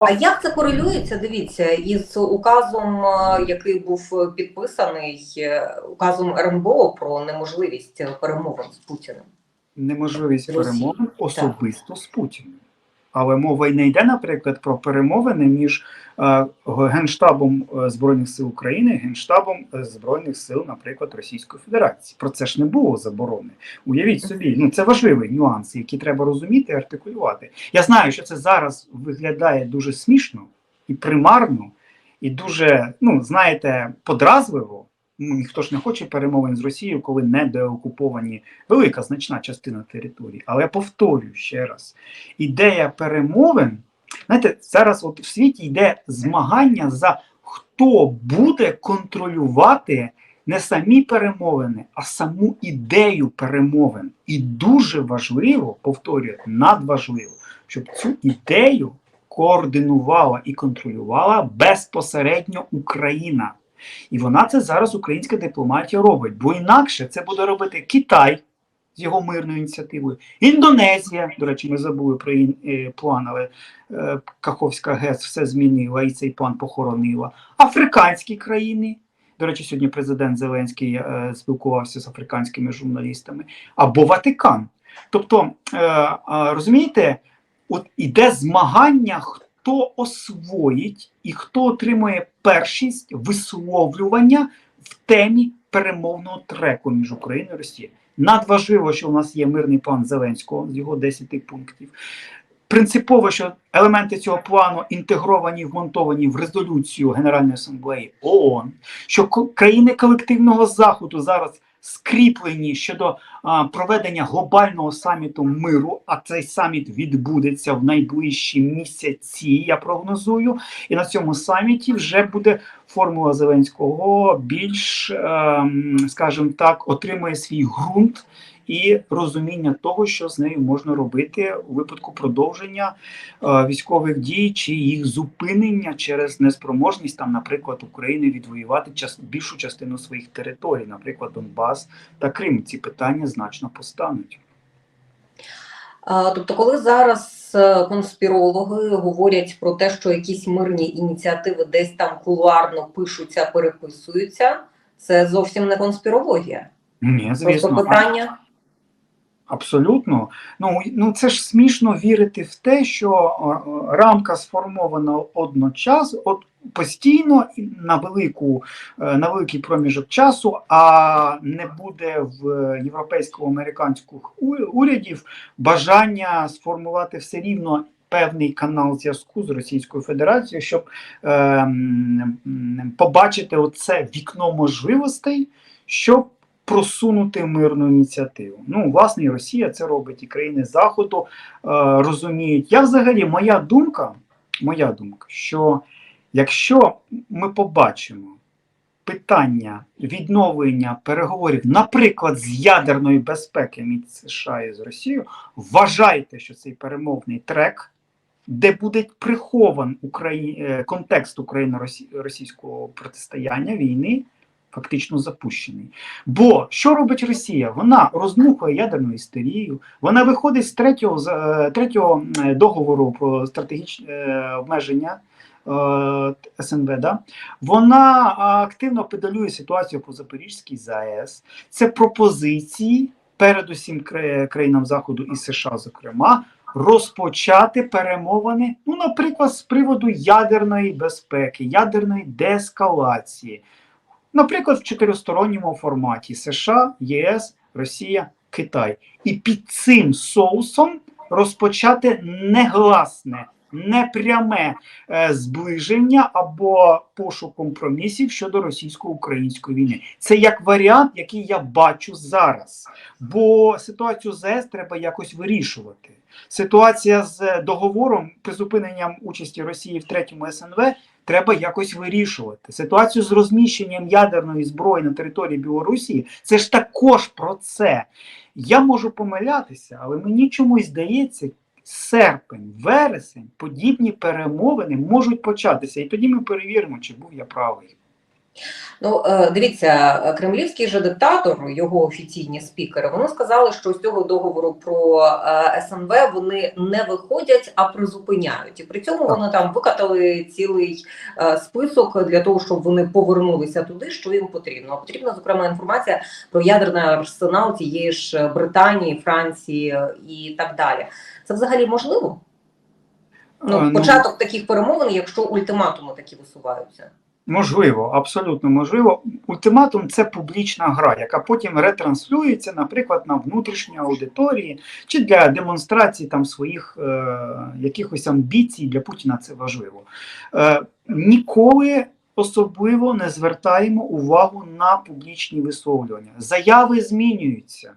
А як це корелюється? Дивіться, із указом, е, який був підписаний, е, указом РНБО про неможливість перемовин з Путіним? неможливість Росії. перемовин особисто з Путіним. Але мова й не йде, наприклад, про перемовини між е, Генштабом е, Збройних сил України Генштабом е, Збройних сил, наприклад, Російської Федерації. Про це ж не було заборони. Уявіть собі, ну це важливий нюанс, який треба розуміти і артикулювати. Я знаю, що це зараз виглядає дуже смішно і примарно, і дуже, ну знаєте, подразливо. Ніхто ж не хоче перемовин з Росією, коли не деокуповані велика значна частина території. Але повторюю ще раз: ідея перемовин, знаєте, зараз от в світі йде змагання за хто буде контролювати не самі перемовини, а саму ідею перемовин. І дуже важливо, повторюю, надважливо, щоб цю ідею координувала і контролювала безпосередньо Україна. І вона це зараз українська дипломатія робить, бо інакше це буде робити Китай з його мирною ініціативою, Індонезія. До речі, ми забули про її е, план, але е, Каховська ГЕС все змінила і цей план похоронила. Африканські країни. До речі, сьогодні президент Зеленський е, спілкувався з африканськими журналістами, або Ватикан. Тобто, е, е, розумієте, от іде змагання, хто освоїть і хто отримує першість висловлювання в темі перемовного треку між Україною і Росією. Надважливо, що у нас є мирний план Зеленського з його 10 пунктів. Принципово, що елементи цього плану інтегровані, вмонтовані в резолюцію Генеральної асамблеї ООН, що країни колективного заходу зараз скріплені щодо проведення глобального саміту миру, а цей саміт відбудеться в найближчі місяці, я прогнозую. І на цьому саміті вже буде формула Зеленського більш, ем, скажімо так, отримує свій ґрунт і розуміння того, що з нею можна робити у випадку продовження е, військових дій чи їх зупинення через неспроможність там, наприклад, України відвоювати час більшу частину своїх територій, наприклад, Донбас та Крим. Ці питання значно постануть. Тобто, коли зараз е, конспірологи говорять про те, що якісь мирні ініціативи десь там кулуарно пишуться, переписуються, це зовсім не конспірологія. Ні, Просто звісно, а- питання. Абсолютно. Ну, ну це ж смішно вірити в те, що е, е, рамка сформована одночасно, от постійно на велику е, на великий проміжок часу, а не буде в європейського американських урядів бажання сформувати все рівно. Певний канал зв'язку з Російською Федерацією, щоб е, побачити оце вікно можливостей, щоб просунути мирну ініціативу. Ну, власне, і Росія це робить, і країни Заходу е, розуміють. Я взагалі, моя думка, моя думка, що якщо ми побачимо питання відновлення переговорів, наприклад, з ядерної безпеки між США і з Росією, вважайте, що цей перемовний трек. Де буде прихован Украї... е, контекст україно-російського протистояння війни, фактично запущений. Бо що робить Росія? Вона роздмухує ядерну істерію, вона виходить з третього, е, третього е, договору про стратегічне обмеження е, СНВ. Да? Вона активно педалює ситуацію по Запорізькій ЗАЕС. Це пропозиції, передусім країнам Заходу і США, зокрема. Розпочати перемовини, ну, наприклад, з приводу ядерної безпеки, ядерної деескалації, Наприклад, в чотиристоронньому форматі США, ЄС, Росія, Китай. І під цим соусом розпочати негласне, непряме е, зближення або пошук компромісів щодо російсько-української війни. Це як варіант, який я бачу зараз. Бо ситуацію з ЕС треба якось вирішувати. Ситуація з договором призупиненням участі Росії в третьому СНВ треба якось вирішувати. Ситуацію з розміщенням ядерної зброї на території Білорусі це ж також про це. Я можу помилятися, але мені чомусь здається, серпень, вересень, подібні перемовини можуть початися. І тоді ми перевіримо, чи був я правий. Ну, е, дивіться, кремлівський же диктатор, його офіційні спікери, вони сказали, що з цього договору про е, СНВ вони не виходять, а призупиняють. І при цьому вони там викатали цілий е, список для того, щоб вони повернулися туди, що їм потрібно. Потрібна зокрема інформація про ядерний арсенал тієї ж Британії, Франції і так далі. Це взагалі можливо? Е, Ну, початок таких перемовин, якщо ультиматуми такі висуваються. Можливо, абсолютно можливо. Ультиматум це публічна гра, яка потім ретранслюється, наприклад, на внутрішній аудиторії чи для демонстрації там своїх е, якихось амбіцій. Для Путіна це важливо. Е, ніколи особливо не звертаємо увагу на публічні висловлювання. Заяви змінюються.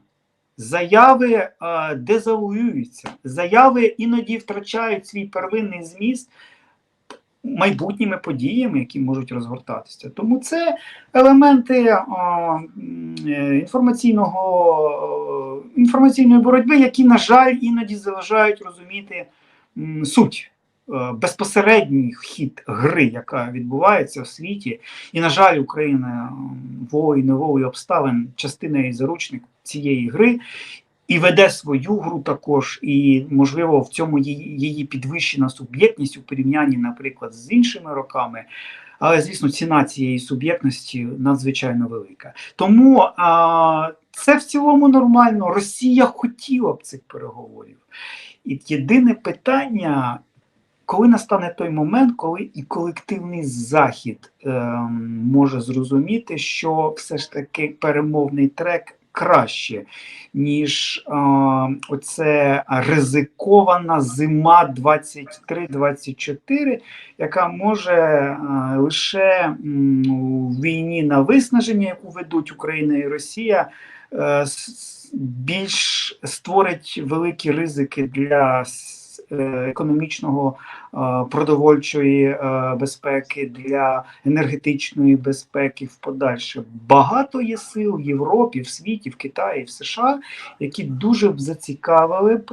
Заяви е, дезавуюються, заяви іноді втрачають свій первинний зміст майбутніми подіями, які можуть розгортатися. Тому це елементи а, інформаційного, е, інформаційної боротьби, які, на жаль, іноді заважають розуміти м, суть. е, Безпосередній хід гри, яка відбувається в світі, і, на жаль, Україна м, волею неволею обставин, частина і заручник цієї гри, і веде свою гру також, і можливо в цьому її, підвищена суб'єктність у порівнянні, наприклад, з іншими роками. Але звісно, ціна цієї суб'єктності надзвичайно велика. Тому а, це в цілому нормально. Росія хотіла б цих переговорів. І єдине питання. Коли настане той момент, коли і колективний захід ем, може зрозуміти, що все ж таки перемовний трек краще, ніж е, оце ризикована зима 23-24, яка може е, лише м, у війні на виснаження, яку ведуть Україна і Росія, е, більш створить великі ризики для е, економічного е, продовольчої е, безпеки, для енергетичної безпеки в подальше. Багато є сил в Європі, в світі, в Китаї, в США, які дуже б зацікавили б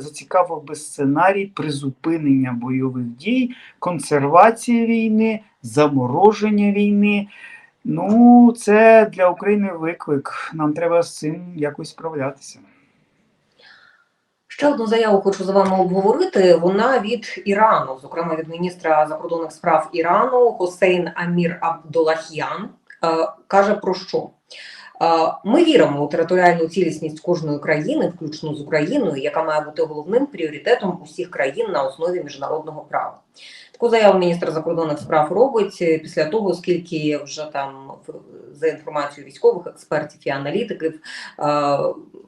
зацікавив би сценарій призупинення бойових дій, консервації війни, замороження війни. Ну, це для України виклик. Нам треба з цим якось справлятися. Ще одну заяву хочу з вами обговорити. Вона від Ірану, зокрема від міністра закордонних справ Ірану Хосейн Амір Абдулахян, е, каже про що? Е, Ми віримо у територіальну цілісність кожної країни, включно з Україною, яка має бути головним пріоритетом усіх країн на основі міжнародного права. Заяву міністр закордонних справ робить е, після того, оскільки вже там за інформацією військових експертів і аналітиків е,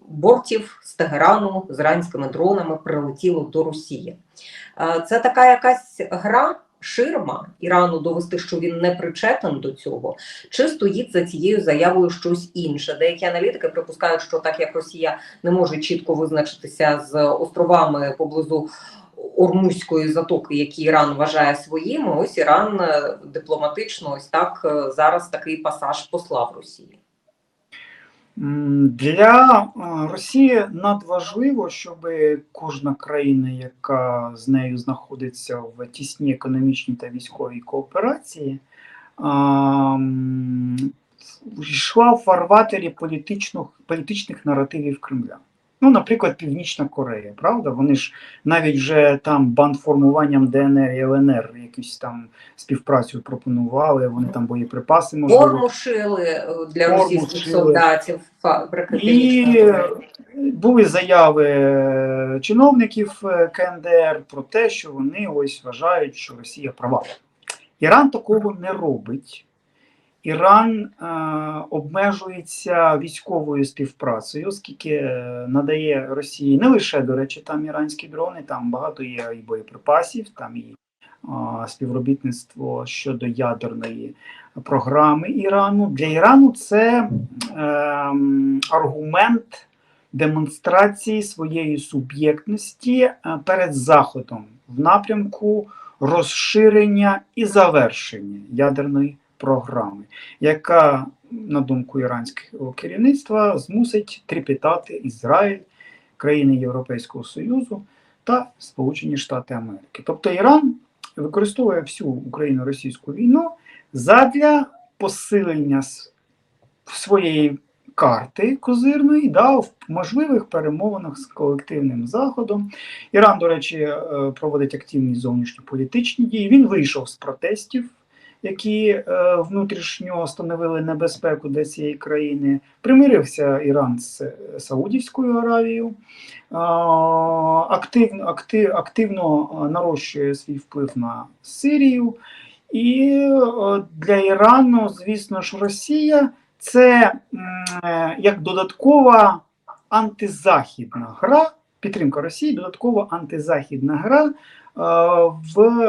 бортів з Тегерану з іранськими дронами прилетіло до Росії. Е, Це така якась гра. Ширма Ірану довести, що він не причетен до цього, чи стоїть за цією заявою щось інше. Деякі аналітики припускають, що так як Росія не може чітко визначитися з островами поблизу Ормузької затоки, які Іран вважає своїми, ось Іран е, дипломатично ось так е, зараз такий пасаж послав Росії. Для е, Росії надважливо, щоб кожна країна, яка з нею знаходиться в тісній економічній та військовій кооперації, йшла в фарватері політичних наративів Кремля. Ну, наприклад, Північна Корея, правда? Вони ж навіть вже там бандформуванням ДНР і ЛНР якусь там співпрацю пропонували, вони там боєприпаси можливо. Форму шили е, для Форму російських шили. солдатів. І були заяви е, чиновників е, КНДР про те, що вони ось вважають, що Росія права. Іран такого не робить. Іран е, обмежується військовою співпрацею, оскільки е, надає Росії не лише, до речі, там іранські дрони, там багато є і боєприпасів, там і е, співробітництво щодо ядерної програми Ірану. Для Ірану це ем, аргумент демонстрації своєї суб'єктності е, перед Заходом в напрямку розширення і завершення ядерної програми, яка, на думку іранського керівництва, змусить трепетати Ізраїль, країни Європейського Союзу та Сполучені Штати Америки. Тобто Іран використовує всю Україно-російську війну задля посилення своєї карти козирної да, в можливих перемовинах з колективним заходом. Іран, до речі, е, проводить активні зовнішньополітичні дії. Він вийшов з протестів, які е, внутрішньо становили небезпеку для цієї країни. Примирився Іран з е, Саудівською Аравією. Активно, актив, активно е, нарощує свій вплив на Сирію. І для Ірану, звісно ж, Росія це як додаткова антизахідна гра, підтримка Росії, додаткова антизахідна гра в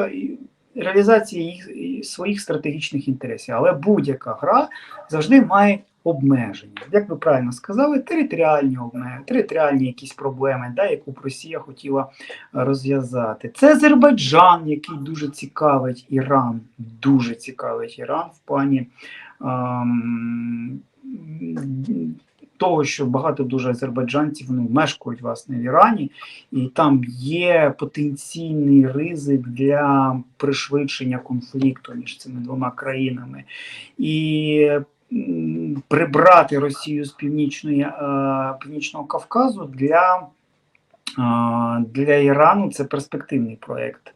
реалізації їх своїх стратегічних інтересів. Але будь-яка гра завжди має обмеження. Як ви правильно сказали, територіальні обмеження, територіальні якісь проблеми, да, яку б Росія хотіла розв'язати. Це Азербайджан, який дуже цікавить Іран, дуже цікавить Іран в плані ем, того, що багато дуже азербайджанців ну, мешкають власне в Ірані, і там є потенційний ризик для пришвидшення конфлікту між цими двома країнами. І прибрати Росію з північної, е, Північного Кавказу для, для Ірану це перспективний проєкт.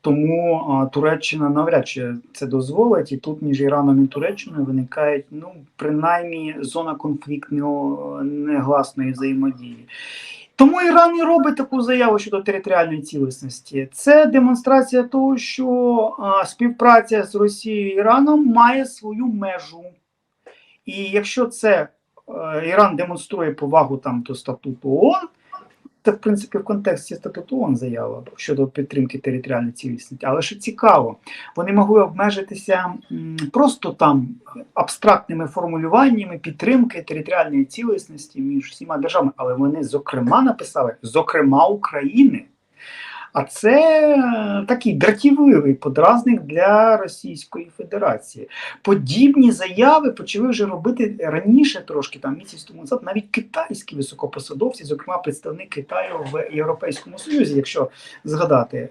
Тому Туреччина навряд чи це дозволить, і тут між Іраном і Туреччиною виникає ну, принаймні зона конфліктного е, негласної взаємодії. Тому Іран і робить таку заяву щодо територіальної цілісності. Це демонстрація того, що співпраця з Росією і Іраном має свою межу. І якщо це е, Іран демонструє повагу там до статуту ООН, це в принципі в контексті статуту ООН заява щодо підтримки територіальної цілісності. Але що цікаво, вони могли обмежитися просто там абстрактними формулюваннями підтримки територіальної цілісності між всіма державами, але вони зокрема написали зокрема України. А це е, такий дратівливий подразник для Російської Федерації. Подібні заяви почали вже робити раніше, трошки там місяць тому назад, навіть китайські високопосадовці, зокрема представник Китаю в Європейському Союзі, якщо згадати, е,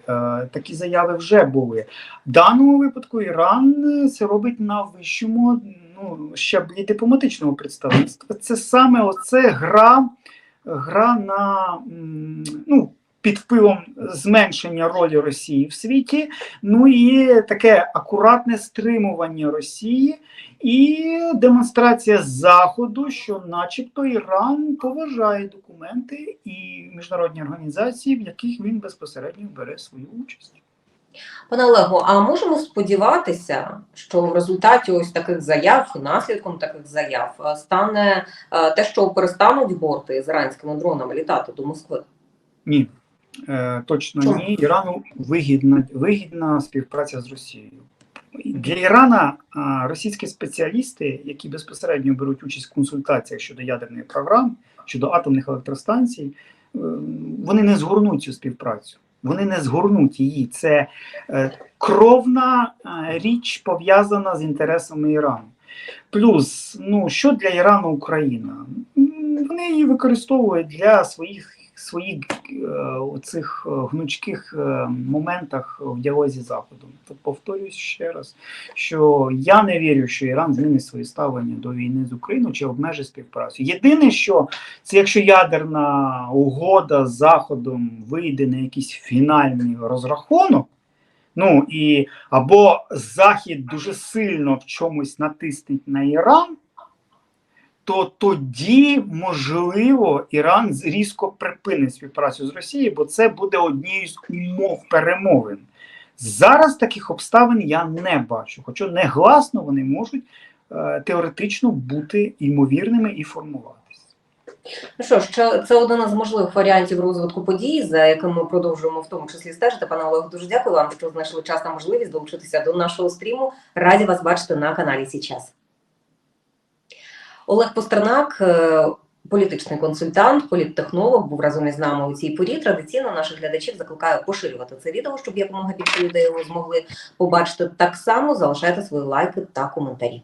такі заяви вже були. В даному випадку Іран е, це робить на вищому ну, щаблі дипломатичного представництва. Це саме оце гра, гра на ну, під впливом зменшення ролі Росії в світі, ну і таке акуратне стримування Росії і демонстрація Заходу, що, начебто, Іран поважає документи і міжнародні організації, в яких він безпосередньо бере свою участь. Пане Олегу, а можемо сподіватися, що в результаті ось таких заяв наслідком таких заяв е, стане е, те, що перестануть борти з іранськими дронами літати до Москви? Ні, точно Чому? ні. Ірану вигідна, вигідна співпраця з Росією. Для Ірана російські спеціалісти, які безпосередньо беруть участь в консультаціях щодо ядерної програми, щодо атомних електростанцій, е, вони не згорнуть цю співпрацю. Вони не згорнуть її. Це е, кровна е, річ пов'язана з інтересами Ірану. Плюс, ну що для Ірану Україна? Вони її використовують для своїх своїх е, оцих е, гнучких е, моментах в діалозі з Заходом. Тут повторюсь ще раз, що я не вірю, що Іран змінить своє ставлення до війни з Україною чи обмежить співпрацю. Єдине, що це якщо ядерна угода з Заходом вийде на якийсь фінальний розрахунок. Ну і або Захід дуже сильно в чомусь натиснуть на Іран, то тоді, можливо, Іран з- різко припинить співпрацю з Росією, бо це буде однією з умов перемовин. Зараз таких обставин я не бачу, хоча негласно вони можуть е, теоретично бути ймовірними і формуватися. Ну що ж, це, один із можливих варіантів розвитку подій, за яким ми продовжуємо в тому числі стежити. Пане Олег, дуже дякую вам, що знайшли час та можливість долучитися до нашого стріму. Раді вас бачити на каналі Січас. Олег Постернак, е, політичний консультант, політтехнолог, був разом із нами у цій порі. Традиційно наших глядачів закликаю поширювати це відео, щоб якомога більше людей його змогли побачити. Так само залишайте свої лайки та коментарі.